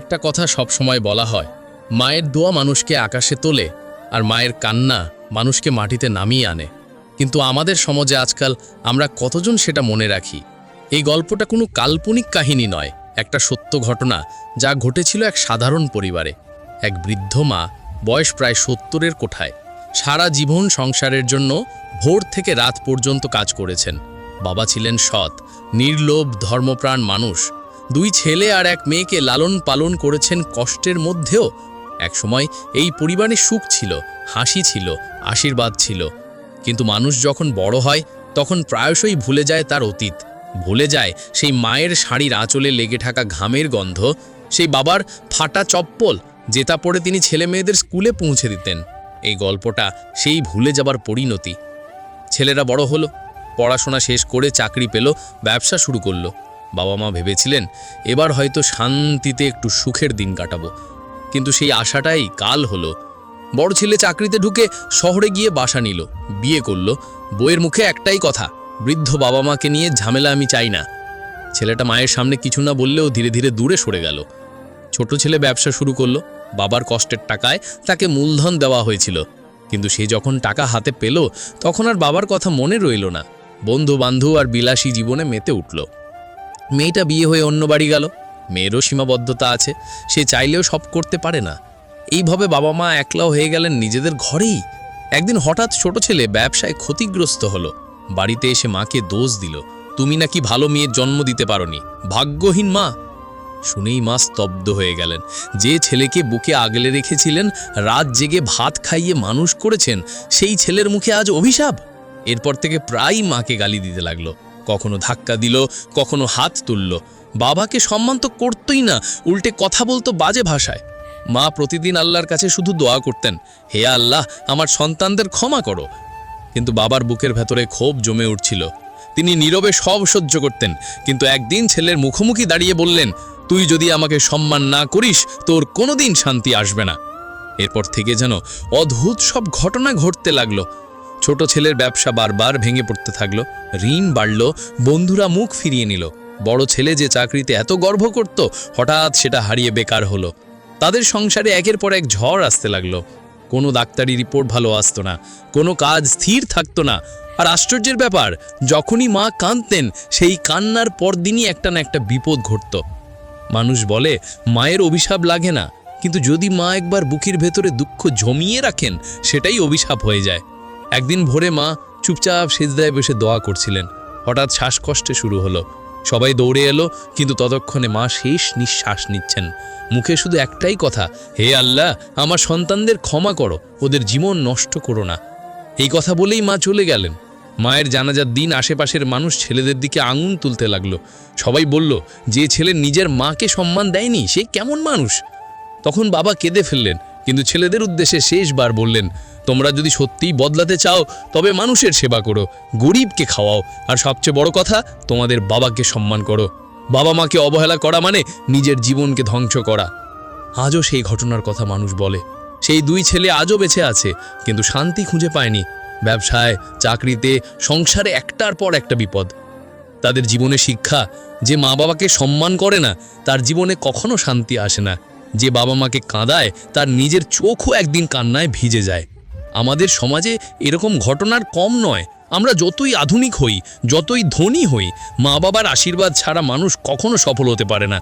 একটা কথা সব সময় বলা হয়, মায়ের দোয়া মানুষকে আকাশে তোলে আর মায়ের কান্না মানুষকে মাটিতে নামিয়ে আনে। কিন্তু আমাদের সমাজে আজকাল আমরা কতজন সেটা মনে রাখি? এই গল্পটা কোনো কাল্পনিক কাহিনী নয়, একটা সত্য ঘটনা যা ঘটেছিল এক সাধারণ পরিবারে। এক বৃদ্ধ মা, বয়স প্রায় সত্তরের কোঠায়, সারা জীবন সংসারের জন্য ভোর থেকে রাত পর্যন্ত কাজ করেছেন। বাবা ছিলেন সৎ, নির্লোভ, ধর্মপ্রাণ মানুষ। দুই ছেলে আর এক মেয়েকে লালন পালন করেছেন কষ্টের মধ্যেও। একসময় এই পরিবারে সুখ ছিল, হাসি ছিল, আশীর্বাদ ছিল। কিন্তু মানুষ যখন বড় হয়, তখন প্রায়শই ভুলে যায় তার অতীত। ভুলে যায় সেই মায়ের শাড়ির আঁচলে লেগে থাকা ঘামের গন্ধ, সেই বাবার ফাটা চপ্পল যেটা পরে তিনি ছেলে মেয়েদের স্কুলে পৌঁছে দিতেন। এই গল্পটা সেই ভুলে যাবার পরিণতি। ছেলেরা বড় হলো, পড়াশোনা শেষ করে চাকরি পেল, ব্যবসা শুরু করল। বাবা মা ভেবেছিলেন, এবার হয়তো শান্তিতে একটু সুখের দিন কাটাবো। কিন্তু সেই আশাটাই কাল হলো। বড় ছেলে চাকরিতে ঢুকে শহরে গিয়ে বাসা নিল, বিয়ে করল। বইয়ের মুখে একটাই কথা, বৃদ্ধ বাবা মাকে নিয়ে ঝামেলা আমি চাই না। ছেলেটা মায়ের সামনে কিছু না বললেও ধীরে ধীরে দূরে সরে গেল। ছোট ছেলে ব্যবসা শুরু করল, বাবার কষ্টের টাকায় তাকে মূলধন দেওয়া হয়েছিল। কিন্তু সে যখন টাকা হাতে পেল, তখন আর বাবার কথা মনে রইল না। বন্ধু বান্ধব আর বিলাসী জীবনে মেতে উঠল। মেয়েটা বিয়ে হয়ে অন্য বাড়ি গেল। মেয়েরও সীমাবদ্ধতা আছে। সে চাইলেও সব করতে পারে না। এইভাবে বাবা মা একলাও হয়ে গেলেন নিজেদের ঘরেই। একদিন হঠাৎ ছোট ছেলে ব্যবসায় ক্ষতিগ্রস্ত হলো। বাড়িতে এসে মাকে দোষ দিল। তুমি নাকি ভালো মেয়ের জন্ম দিতে পারোনি। ভাগ্যহীন মা! শুনেই মা স্তব্ধ হয়ে গেলেন। যে ছেলেকে বুকে আগলে রেখেছিলেন, রাত জেগে ভাত খাইয়ে মানুষ করেছেন, সেই ছেলের মুখে আজ অভিশাপ। এরপর থেকে প্রায়ই মাকে গালি দিতে লাগল। কখনো ধাক্কা দিল, কখনো হাত তুলল। বাবাকে সম্মান তো করতই না, উল্টে কথা বলতো বাজে ভাষায়। মা প্রতিদিন আল্লাহর কাছে শুধু দোয়া করতেন, হে আল্লাহ, আমার সন্তানদের ক্ষমা করো। কিন্তু বাবার বুকের ভেতরে ক্ষোভ জমে উঠছিল। তিনি নীরবে সব সহ্য করতেন, কিন্তু একদিন ছেলের মুখোমুখি দাঁড়িয়ে বললেন, তুই যদি আমাকে সম্মান না করিস, তোর কোনোদিন শান্তি আসবে না। এরপর থেকে যেন অদ্ভুত সব ঘটনা ঘটতে লাগল। ছোট ছেলের ব্যবসা বারবার ভেঙে পড়তে থাকল। ঋণ বাড়ল, বন্ধুরা মুখ ফিরিয়ে নিল। বড় ছেলে যে চাকরিতে এত গর্ব করত, হঠাৎ সেটা হারিয়ে বেকার হলো। তাদের সংসারে একের পর এক ঝড় আসতে লাগল। কোনো ডাক্তারি রিপোর্ট ভালো আসতো না, কোনো কাজ স্থির থাকতো না। আর আশ্চর্যের ব্যাপার, যখনই মা কাঁদতেন, সেই কান্নার পরদিনই একটা না একটা বিপদ ঘটতো। মানুষ বলে, মায়ের অভিশাপ লাগে না। কিন্তু যদি মা একবার বুকের ভেতরে দুঃখ জমিয়ে রাখেন, সেটাই অভিশাপ হয়ে যায়। একদিন ভোরে মা চুপচাপ সেজদায় বসে দোয়া করছিলেন। হঠাৎ শ্বাসকষ্টে শুরু হলো। সবাই দৌড়ে এলো, কিন্তু ততক্ষণে মা শেষ নিঃশ্বাস নিচ্ছেন। মুখে শুধু একটাই কথা, হে আল্লাহ, আমার সন্তানদের ক্ষমা করো, ওদের জীবন নষ্ট করো না। এই কথা বলেই মা চলে গেলেন। মায়ের জানাজার দিন আশেপাশের মানুষ ছেলেদের দিকে আঙুন তুলতে লাগল। সবাই বলল, যে ছেলে নিজের মাকে সম্মান দেয়নি, সে কেমন মানুষ? তখন বাবা কেঁদে ফেললেন, কিন্তু ছেলেদের উদ্দেশ্যে শেষবার বললেন তোমরা যদি সত্যিই বদলাতে চাও, তবে মানুষের সেবা করো, গরিবকে খাওয়াও। আর সবচেয়ে বড় কথা, তোমাদের বাবাকে সম্মান করো। বাবা মাকে অবহেলা করা মানে নিজের জীবনকে ধ্বংস করা। আজও সেই ঘটনার কথা মানুষ বলে। সেই দুই ছেলে আজও বেঁচে আছে, কিন্তু শান্তি খুঁজে পায়নি। ব্যবসায়, চাকরিতে, সংসারে একটার পর একটা বিপদ। তাদের জীবনে শিক্ষা, যে মা বাবাকে সম্মান করে না, তার জীবনে কখনো শান্তি আসে না। যে বাবা মাকে কাঁদায়, তার নিজের চোখও একদিন কান্নায় ভিজে যায়। আমাদের সমাজে এরকম ঘটনার কম নয়। আমরা যতই আধুনিক হই, যতই ধনী হই মা বাবার আশীর্বাদ ছাড়া মানুষ কখনো সফল হতে পারে না।